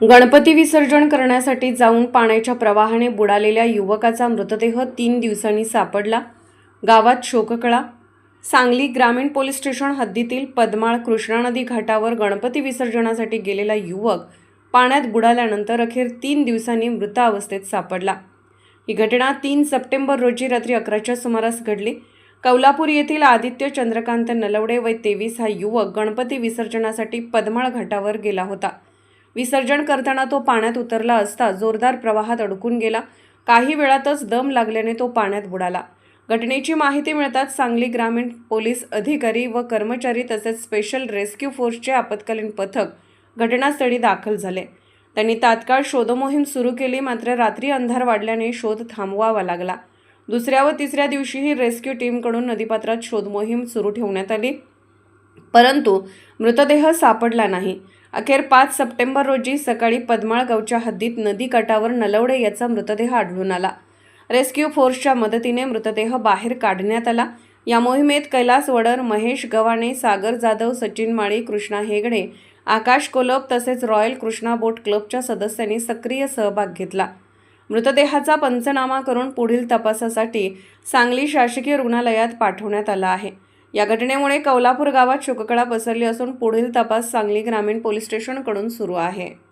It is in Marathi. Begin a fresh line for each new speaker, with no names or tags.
गणपती विसर्जन करण्यासाठी जाऊन पाण्याच्या प्रवाहाने बुडालेल्या युवकाचा मृतदेह तीन दिवसांनी सापडला. गावात शोककळा. सांगली ग्रामीण पोलीस स्टेशन हद्दीतील पद्माळ कृष्णा नदी घाटावर गणपती विसर्जनासाठी गेलेला युवक पाण्यात बुडाल्यानंतर अखेर तीन दिवसांनी मृत अवस्थेत सापडला. ही घटना तीन सप्टेंबर रोजी रात्री अकराच्या सुमारास घडली. कौलापूर येथील आदित्य चंद्रकांत नलवडे वय तेवीस हा युवक गणपती विसर्जनासाठी पद्माळ घाटावर गेला होता. विसर्जन करताना तो पाण्यात उतरला असता जोरदार प्रवाहात अडकून गेला. काही वेळातच दम लागल्याने तो पाण्यात बुडाला. घटनेची माहिती मिळताच सांगली ग्रामीण पोलीस अधिकारी व कर्मचारी तसेच स्पेशल रेस्क्यू फोर्सचे आपत्कालीन पथक घटनास्थळी दाखल झाले. त्यांनी तात्काळ शोधमोहीम सुरू केली मात्र रात्री अंधार वाढल्याने शोध थांबवावा लागला. दुसऱ्या व तिसऱ्या दिवशीही रेस्क्यू टीमकडून नदीपात्रात शोधमोहीम सुरू ठेवण्यात आली परंतु मृतदेह सापडला नाही. अखेर पाच सप्टेंबर रोजी सकाळी पद्माळगावच्या हद्दीत नदीकाठावर नलवडे याचा मृतदेह आढळून आला. रेस्क्यू फोर्सच्या मदतीने मृतदेह बाहेर काढण्यात आला. या मोहिमेत कैलास वडर महेश गव्हाणे सागर जाधव सचिन माळी कृष्णा हेगडे आकाश कोलब तसेच रॉयल कृष्णा बोट क्लबच्या सदस्यांनी सक्रिय सहभाग घेतला. मृतदेहाचा पंचनामा करून पुढील तपासासाठी सांगली शासकीय रुग्णालयात पाठवण्यात आला आहे. या घटनेमुळे कौलापूर गावात शोककळा पसरली असून पुढील तपास सांगली ग्रामीण पोलीस स्टेशनकडून सुरू आहे.